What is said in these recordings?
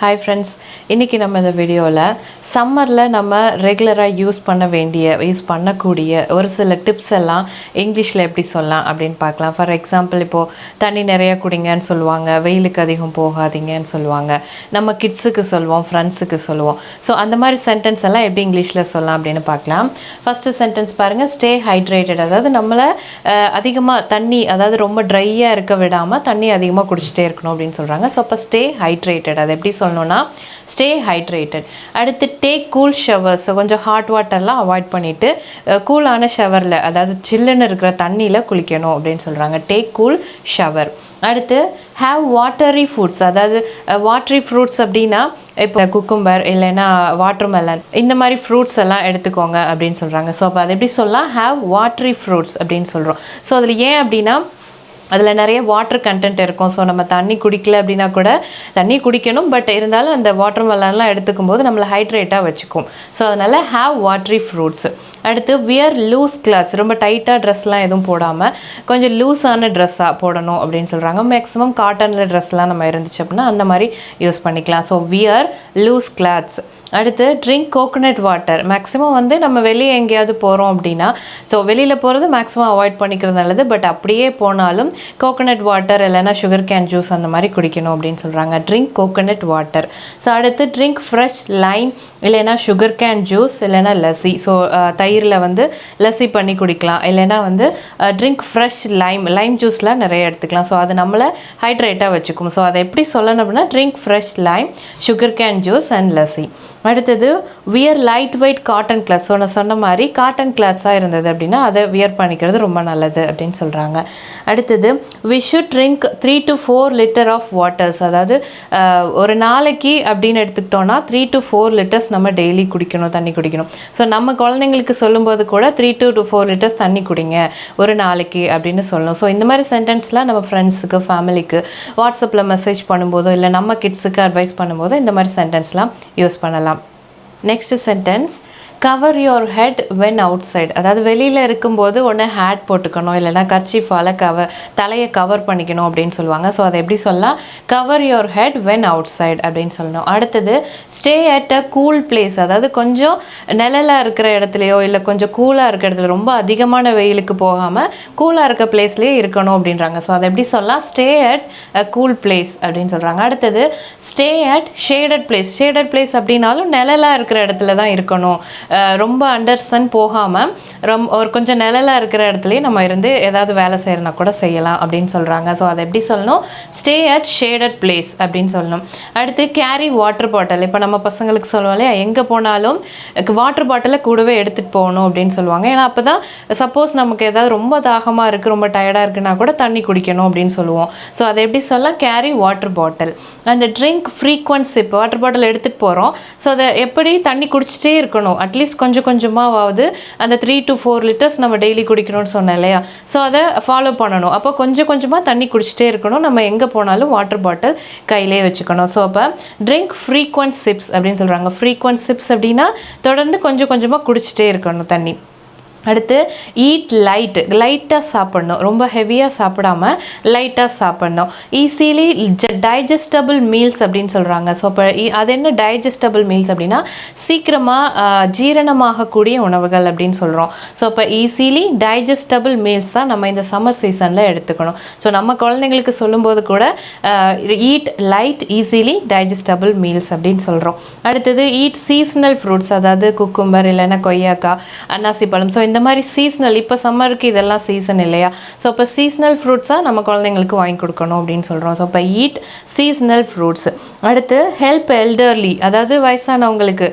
Hi friends இன்றைக்கி நம்ம இந்த வீடியோவில் சம்மரில் நம்ம ரெகுலராக யூஸ் பண்ண வேண்டிய யூஸ் பண்ணக்கூடிய ஒரு சில டிப்ஸ் எல்லாம் இங்கிலீஷில் எப்படி சொல்லலாம் அப்படின்னு பார்க்கலாம். ஃபார் எக்ஸாம்பிள் இப்போது தண்ணி நிறைய குடிங்கன்னு சொல்லுவாங்க. வெயிலுக்கு அதிகம் போகாதீங்கன்னு சொல்லுவாங்க. நம்ம கிட்ஸுக்கு சொல்லுவோம் ஃப்ரெண்ட்ஸுக்கு சொல்லுவோம். ஸோ அந்த மாதிரி சென்டென்ஸ் எல்லாம் எப்படி இங்கிலீஷில் சொல்லலாம் அப்படின்னு பார்க்கலாம். ஃபஸ்ட்டு சென்டென்ஸ் பாருங்கள் ஸ்டே ஹைட்ரேட்டட் அதாவது நம்மளை அதிகமாக தண்ணி அதாவது ரொம்ப ட்ரையாக இருக்க விடாமல் தண்ணி அதிகமாக குடிச்சிட்டே இருக்கணும் அப்படின்னு சொல்கிறாங்க ஸோ அப்போ ஸ்டே ஹைட்ரேட்டட் அது எப்படி சொல்லணும்னா ஸ்டே ஹைட்ரேட்டட் அடுத்து டேக் கூல் ஷவர்ஸ் கொஞ்சம் ஹாட் வாட்டர்லாம் அவாய்ட் பண்ணிவிட்டு கூலான ஷவரில் அதாவது சில்லுன்னு இருக்கிற தண்ணியில் குளிக்கணும் அப்படின்னு சொல்கிறாங்க டேக் கூல் ஷவர் அடுத்து ஹாவ் வாட்டரி ஃபுட்ஸ் அதாவது வாட்டரி ஃப்ரூட்ஸ் அப்படின்னா இப்போ குக்கும்பர் இல்லைன்னா வாட்டர்மெலன் இந்த மாதிரி ஃப்ரூட்ஸ் எல்லாம் எடுத்துக்கோங்க அப்படின்னு சொல்கிறாங்க ஸோ அப்போ அது எப்படி சொல்லலாம்? ஹாவ் வாட்டரி ஃப்ரூட்ஸ் அப்படின்னு சொல்கிறோம் ஸோ அதில் ஏன் அப்படின்னா அதில் நிறைய வாட்டர் கண்டென்ட் இருக்கும். ஸோ நம்ம தண்ணி குடிக்கல அப்படின்னா கூட தண்ணி குடிக்கணும். பட் இருந்தாலும் அந்த வாட்டர் மெலன்லாம் எடுத்துக்கும் போது நம்மளை ஹைட்ரேட்டாக வச்சுக்கும். ஸோ அதனால் ஹாவ் வாட்ரி ஃப்ரூட்ஸ் அடுத்து வியர் லூஸ் கிளாத்ஸ் ரொம்ப டைட்டாக ட்ரெஸ்லாம் எதுவும் போடாமல் கொஞ்சம் லூஸான ட்ரெஸ்ஸாக போடணும் அப்படின்னு சொல்கிறாங்க மேக்ஸிமம் காட்டனில் ட்ரெஸ்லாம் நம்ம இருந்துச்சு அப்படின்னா அந்த மாதிரி யூஸ் பண்ணிக்கலாம். ஸோ வியர் லூஸ் கிளாத்ஸ் அடுத்து ட்ரிங்க் கோகோனட் வாட்டர் மேக்ஸிமம் வந்து நம்ம வெளியே எங்கேயாவது போகிறோம் அப்படின்னா ஸோ வெளியில் போகிறது மேக்ஸிமம் அவாய்ட் பண்ணிக்கிறது நல்லது. பட் அப்படியே போனாலும் கோகோனட் வாட்டர் இல்லைன்னா சுகர் கேன் ஜூஸ் அந்த மாதிரி குடிக்கணும் அப்படின்னு சொல்கிறாங்க ட்ரிங்க் கோகோனட் வாட்டர் ஸோ அடுத்து ட்ரிங்க் ஃப்ரெஷ் லைம் இல்லைன்னா சுகர் கேன் ஜூஸ் இல்லைன்னா லஸ்ஸி ஸோ தயிரில் வந்து லஸ்ஸி பண்ணி குடிக்கலாம். இல்லைன்னா வந்து ட்ரிங்க் ஃப்ரெஷ் லைம் லைம் ஜூஸ்லாம் நிறைய எடுத்துக்கலாம். ஸோ அது நம்மளை ஹைட்ரேட்டாக வச்சுக்கும். ஸோ அதை எப்படி சொல்லணும் அப்படின்னா drink fresh lime sugar cane juice and lassi அடுத்தது wear light weight cotton clothes so நான் சொன்ன மாதிரி காட்டன் கிளாத்ஸாக இருந்தது அப்படின்னா அதை வியர் பண்ணிக்கிறது ரொம்ப நல்லது அப்படின்னு சொல்கிறாங்க அடுத்தது we should drink three to four liter of waters அதாவது ஒரு நாளைக்கு அப்படின்னு எடுத்துக்கிட்டோன்னா த்ரீ டு ஃபோர் லிட்டர்ஸ் நம்ம டெய்லி குடிக்கணும் தண்ணி குடிக்கணும். ஸோ நம்ம குழந்தைங்களுக்கு சொல்லும்போது கூட three to to four liters தண்ணி குடிங்க ஒரு நாளைக்கு அப்படின்னு சொல்லணும். ஸோ இந்த மாதிரி சென்டென்ஸ்லாம் நம்ம ஃப்ரெண்ட்ஸுக்கு ஃபேமிலிக்கு வாட்ஸ்அப்பில் மெசேஜ் பண்ணும்போதோ இல்லை நம்ம கிட்ஸுக்கு அட்வைஸ் பண்ணும்போதோ இந்த மாதிரி சென்டென்ஸ்லாம் யூஸ் பண்ணலாம். Next sentence cover your head when outside அதாவது வெளியில் இருக்கும்போது ஒன்று ஹேட் போட்டுக்கணும் இல்லைனா கர்ச்சிஃபால் கவர் தலையை கவர் பண்ணிக்கணும் அப்படின்னு சொல்லுவாங்க. ஸோ அதை எப்படி சொல்லலாம்? Cover your head when outside அப்படின்னு சொல்லணும். அடுத்தது stay at a cool place அதாவது கொஞ்சம் நிழலாக இருக்கிற இடத்துலையோ இல்லை கொஞ்சம் கூலாக இருக்கிற இடத்துல ரொம்ப அதிகமான வெயிலுக்கு போகாமல் கூலாக இருக்க பிளேஸ்லேயே இருக்கணும் அப்படின்றாங்க. ஸோ அதை எப்படி சொல்லலாம்? Stay at a cool place அப்படின்னு சொல்கிறாங்க அடுத்தது stay at shaded place shaded place அப்படின்னாலும் நிழலாக இருக்கிற இடத்துல தான் இருக்கணும். ரொம்ப அண்டர் சன் போகாமல் ரொம்ப ஒரு கொஞ்சம் நிழலாக இருக்கிற இடத்துலையும் நம்ம இருந்து ஏதாவது வேலை செய்யறனா கூட செய்யலாம் அப்படின்னு சொல்கிறாங்க ஸோ அதை எப்படி சொல்லணும்? ஸ்டே அட் ஷேடட் பிளேஸ் அப்படின்னு சொல்லணும். அடுத்து கேரி வாட்டர் பாட்டில் இப்போ நம்ம பசங்களுக்கு சொல்லுவோம் இல்லையா? எங்கே போனாலும் வாட்டர் பாட்டிலை கூடவே எடுத்துகிட்டு போகணும் அப்படின்னு சொல்லுவாங்க. ஏன்னா அப்போ தான் சப்போஸ் நமக்கு ஏதாவது ரொம்ப தாகமாக இருக்குது ரொம்ப டயர்டாக இருக்குன்னா கூட தண்ணி குடிக்கணும் அப்படின்னு சொல்லுவோம். ஸோ அதை எப்படி சொல்லலாம்? கேரி வாட்டர் பாட்டில் அந்த ட்ரிங்க் ஃப்ரீக்வன்சி இப்போ வாட்டர் பாட்டில் எடுத்துகிட்டு போகிறோம் ஸோ அதை எப்படி தண்ணி குடிச்சிட்டே இருக்கணும்? அட்லீஸ்ட் கொஞ்சம் கொஞ்சமாவது அந்த த்ரீ டு ஃபோர் லிட்டர்ஸ் நம்ம டெய்லி குடிக்கணும்னு சொன்னேன் இல்லையா? ஸோ அதை ஃபாலோ பண்ணணும். அப்போ கொஞ்சம் கொஞ்சமாக தண்ணி குடிச்சிட்டே இருக்கணும். நம்ம எங்கே போனாலும் வாட்டர் பாட்டில் கையிலே வச்சுக்கணும். ஸோ அப்போ ட்ரிங்க் ஃப்ரீக்வன்ட் சிப்ஸ் அப்படின்னு சொல்கிறாங்க ஃப்ரீக்வன்ட் சிப்ஸ் அப்படின்னா தொடர்ந்து கொஞ்சம் கொஞ்சமாக குடிச்சிட்டே இருக்கணும் தண்ணி. அடுத்து ஈட் லைட் லைட்டாக சாப்பிட்ணும். ரொம்ப ஹெவியாக சாப்பிடாம லைட்டாக சாப்பிட்ணும். ஈஸிலி டைஜஸ்டபிள் மீல்ஸ் அப்படின்னு சொல்கிறாங்க ஸோ இப்போ அது என்ன டைஜஸ்டபிள் மீல்ஸ் அப்படின்னா சீக்கிரமாக ஜீரணமாகக்கூடிய உணவுகள் அப்படின்னு சொல்கிறோம் ஸோ இப்போ ஈஸிலி டைஜஸ்டபிள் மீல்ஸ் தான் நம்ம இந்த சம்மர் சீசனில் எடுத்துக்கணும். ஸோ நம்ம குழந்தைங்களுக்கு சொல்லும்போது கூட eat light easily digestible meals அப்படின்னு சொல்கிறோம் அடுத்தது ஈட் சீசனல் ஃப்ரூட்ஸ் அதாவது குக்கும்பர் இல்லைன்னா கொய்யாக்காய் அன்னாசி பழம் ஸோ இந்த மாதிரி சீஸ்னல் இப்போ சம்மருக்கு இதெல்லாம் சீசன் இல்லையா? ஸோ இப்போ சீசனல் ஃப்ரூட்ஸாக நம்ம குழந்தைங்களுக்கு வாங்கி கொடுக்கணும் அப்படின்னு சொல்கிறோம் ஸோ இப்போ ஈட் சீஸ்னல் ஃப்ரூட்ஸ் அடுத்து ஹெல்ப் எல்டர்லி அதாவது வயசானவங்களுக்கு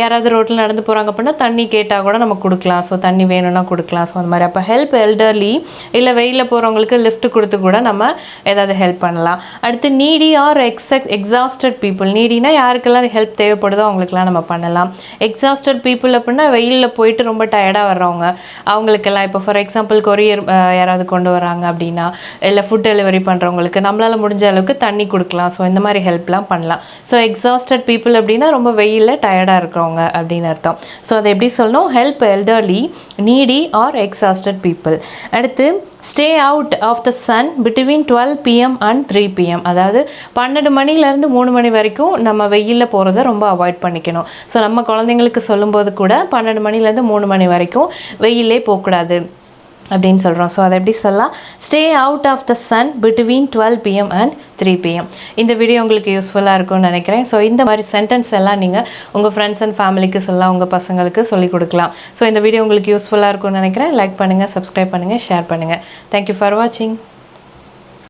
யாராவது ரோட்டில் நடந்து போகிறாங்க அப்படின்னா தண்ணி கேட்டால் கூட நம்ம கொடுக்கலாம். ஸோ தண்ணி வேணும்னா கொடுக்கலாம். ஸோ அந்த மாதிரி. அப்போ ஹெல்ப் எல்டர்லி இல்லை வெயிலில் போகிறவங்களுக்கு லிஃப்ட் கொடுத்து கூட நம்ம ஏதாவது ஹெல்ப் பண்ணலாம். அடுத்து needy or exec exhausted people நீடினா யாருக்கெல்லாம் ஹெல்ப் தேவைப்படுதோ அவங்களுக்குலாம் நம்ம பண்ணலாம். எக்ஸாஸ்டட் பீப்புள் அப்படின்னா வெயிலில் போயிட்டு ரொம்ப டயர்டாக வர்றவங்க அவங்களுக்கெல்லாம் இப்போ ஃபார் எக்ஸாம்பிள் கொரியர் யாராவது கொண்டு வராங்க அப்படின்னா இல்லை ஃபுட் டெலிவரி பண்ணுறவங்களுக்கு நம்மளால் முடிஞ்ச அளவுக்கு தண்ணி கொடுக்கலாம். ஸோ இந்த மாதிரி ஹெல்ப்லாம் பண்ணலாம். ஸோ எக்ஸாஸ்டட் பீப்புள் அப்படின்னா ரொம்ப வெயிலில் டயர்டாக இருக்கிறவங்க அப்படின்னு அர்த்தம். ஸோ அதை எப்படி சொல்லணும்? Help elderly needy or exhausted people அடுத்து stay out of the sun between twelve PM and three PM அதாவது பன்னெண்டு மணிலேருந்து மூணு மணி வரைக்கும் நம்ம வெயிலில் போகிறத ரொம்ப அவாய்ட் பண்ணிக்கணும். ஸோ நம்ம குழந்தைங்களுக்கு சொல்லும்போது கூட பன்னெண்டு மணிலேருந்து மூணு மணி வரைக்கும் வெயிலே போகக்கூடாது. அப்படின்னு சொல்கிறோம் ஸோ அதை எப்படி சொல்லலாம்? Stay out of the sun between twelve PM and three PM இந்த வீடியோ உங்களுக்கு யூஸ்ஃபுல்லாக இருக்கும்னு நினைக்கிறேன். ஸோ இந்த மாதிரி சென்டென்ஸ் எல்லாம் நீங்கள் உங்கள் ஃப்ரெண்ட்ஸ் அண்ட் ஃபேமிலிக்கு சொல்லலாம் உங்கள் பசங்களுக்கு சொல்லிக் கொடுக்கலாம். ஸோ இந்த வீடியோ உங்களுக்கு யூஸ்ஃபுல்லாக இருக்கும்னு நினைக்கிறேன். லைக் பண்ணுங்கள் சப்ஸ்கிரைப் பண்ணுங்கள் ஷேர் பண்ணுங்கள் தேங்க்யூ ஃபார் வாட்சிங்